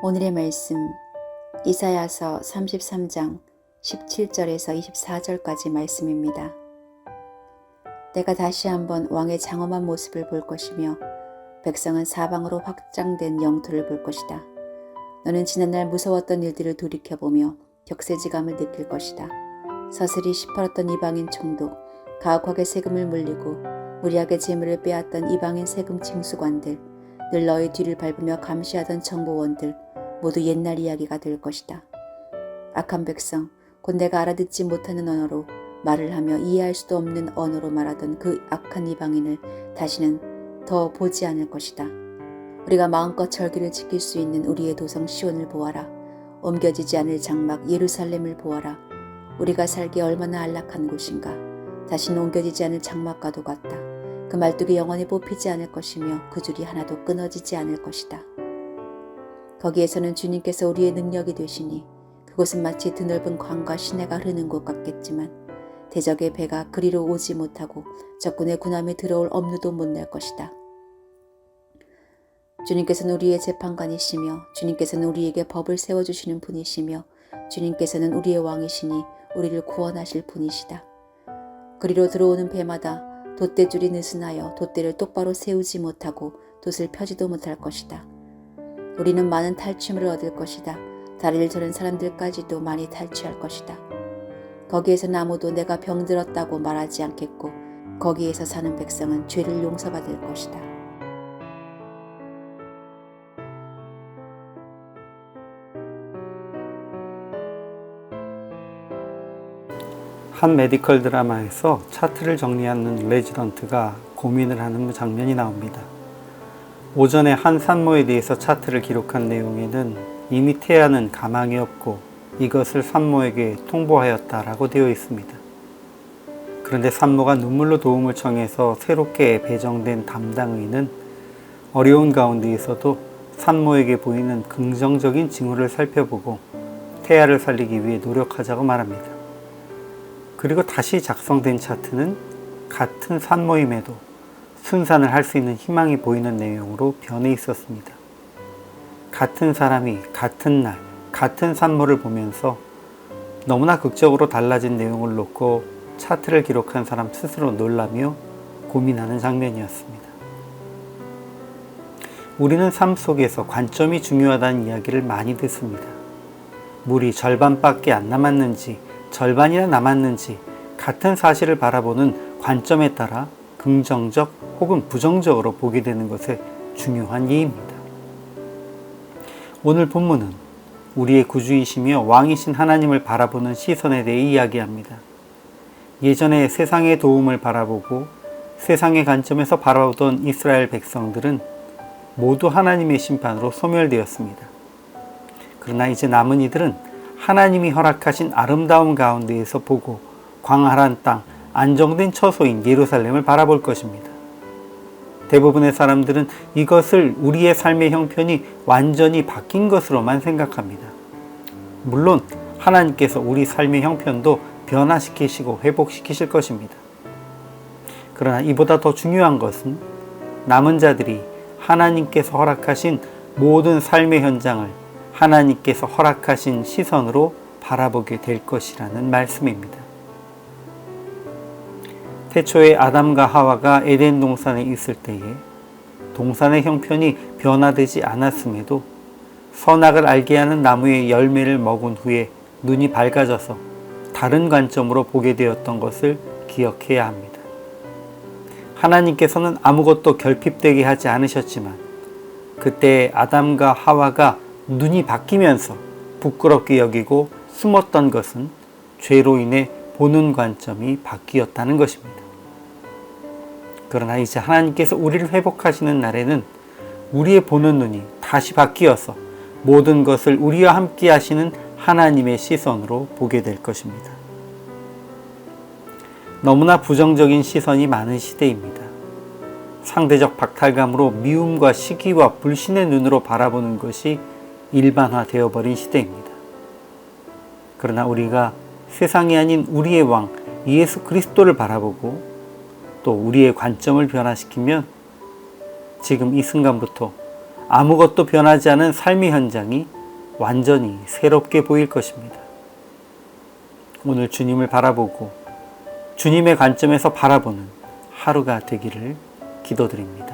오늘의 말씀 이사야서 33장 17절에서 24절까지 말씀입니다. 내가 다시 한번 왕의 장엄한 모습을 볼 것이며 백성은 사방으로 확장된 영토를 볼 것이다. 너는 지난날 무서웠던 일들을 돌이켜보며 격세지감을 느낄 것이다. 서슬이 시퍼렀던 이방인 총독, 가혹하게 세금을 물리고 무리하게 재물을 빼앗던 이방인 세금 징수관들, 늘 너의 뒤를 밟으며 감시하던 정보원들 모두 옛날 이야기가 될 것이다. 악한 백성, 곧 내가 알아듣지 못하는 언어로 말을 하며 이해할 수도 없는 언어로 말하던 그 악한 이방인을 다시는 더 보지 않을 것이다. 우리가 마음껏 절기를 지킬 수 있는 우리의 도성 시온을 보아라. 옮겨지지 않을 장막 예루살렘을 보아라. 우리가 살기 얼마나 안락한 곳인가. 다시는 옮겨지지 않을 장막과도 같다. 그 말뚝이 영원히 뽑히지 않을 것이며 그 줄이 하나도 끊어지지 않을 것이다. 거기에서는 주님께서 우리의 능력이 되시니 그곳은 마치 드넓은 강과 시내가 흐르는 곳 같겠지만 대적의 배가 그리로 오지 못하고 적군의 군함이 들어올 업무도 못 낼 것이다. 주님께서는 우리의 재판관이시며 주님께서는 우리에게 법을 세워주시는 분이시며 주님께서는 우리의 왕이시니 우리를 구원하실 분이시다. 그리로 들어오는 배마다 돛대줄이 느슨하여 돛대를 똑바로 세우지 못하고 돛을 펴지도 못할 것이다. 우리는 많은 탈취물을 얻을 것이다. 다리를 저는 사람들까지도 많이 탈취할 것이다. 거기에서 아무도 내가 병들었다고 말하지 않겠고 거기에서 사는 백성은 죄를 용서받을 것이다. 한 메디컬 드라마에서 차트를 정리하는 레지던트가 고민을 하는 장면이 나옵니다. 오전에 한 산모에 대해서 차트를 기록한 내용에는 이미 태아는 가망이 없고 이것을 산모에게 통보하였다라고 되어 있습니다. 그런데 산모가 눈물로 도움을 청해서 새롭게 배정된 담당의는 어려운 가운데에서도 산모에게 보이는 긍정적인 징후를 살펴보고 태아를 살리기 위해 노력하자고 말합니다. 그리고 다시 작성된 차트는 같은 산모임에도 순산을 할 수 있는 희망이 보이는 내용으로 변해 있었습니다. 같은 사람이 같은 날, 같은 산모를 보면서 너무나 극적으로 달라진 내용을 놓고 차트를 기록한 사람 스스로 놀라며 고민하는 장면이었습니다. 우리는 삶 속에서 관점이 중요하다는 이야기를 많이 듣습니다. 물이 절반밖에 안 남았는지, 절반이나 남았는지 같은 사실을 바라보는 관점에 따라 긍정적 혹은 부정적으로 보게 되는 것에 중요한 예입니다. 오늘 본문은 우리의 구주이시며 왕이신 하나님을 바라보는 시선에 대해 이야기합니다. 예전에 세상의 도움을 바라보고 세상의 관점에서 바라보던 이스라엘 백성들은 모두 하나님의 심판으로 소멸되었습니다. 그러나 이제 남은 이들은 하나님이 허락하신 아름다움 가운데에서 보고 광활한 땅, 안정된 처소인 예루살렘을 바라볼 것입니다. 대부분의 사람들은 이것을 우리의 삶의 형편이 완전히 바뀐 것으로만 생각합니다. 물론 하나님께서 우리 삶의 형편도 변화시키시고 회복시키실 것입니다. 그러나 이보다 더 중요한 것은 남은 자들이 하나님께서 허락하신 모든 삶의 현장을 하나님께서 허락하신 시선으로 바라보게 될 것이라는 말씀입니다. 태초에 아담과 하와가 에덴 동산에 있을 때에 동산의 형편이 변화되지 않았음에도 선악을 알게 하는 나무의 열매를 먹은 후에 눈이 밝아져서 다른 관점으로 보게 되었던 것을 기억해야 합니다. 하나님께서는 아무것도 결핍되게 하지 않으셨지만 그때 아담과 하와가 눈이 바뀌면서 부끄럽게 여기고 숨었던 것은 죄로 인해 보는 관점이 바뀌었다는 것입니다. 그러나 이제 하나님께서 우리를 회복하시는 날에는 우리의 보는 눈이 다시 바뀌어서 모든 것을 우리와 함께 하시는 하나님의 시선으로 보게 될 것입니다. 너무나 부정적인 시선이 많은 시대입니다. 상대적 박탈감으로 미움과 시기와 불신의 눈으로 바라보는 것이 일반화되어 버린 시대입니다. 그러나 우리가 세상이 아닌 우리의 왕 예수 그리스도를 바라보고 또 우리의 관점을 변화시키면 지금 이 순간부터 아무것도 변하지 않은 삶의 현장이 완전히 새롭게 보일 것입니다. 오늘 주님을 바라보고 주님의 관점에서 바라보는 하루가 되기를 기도드립니다.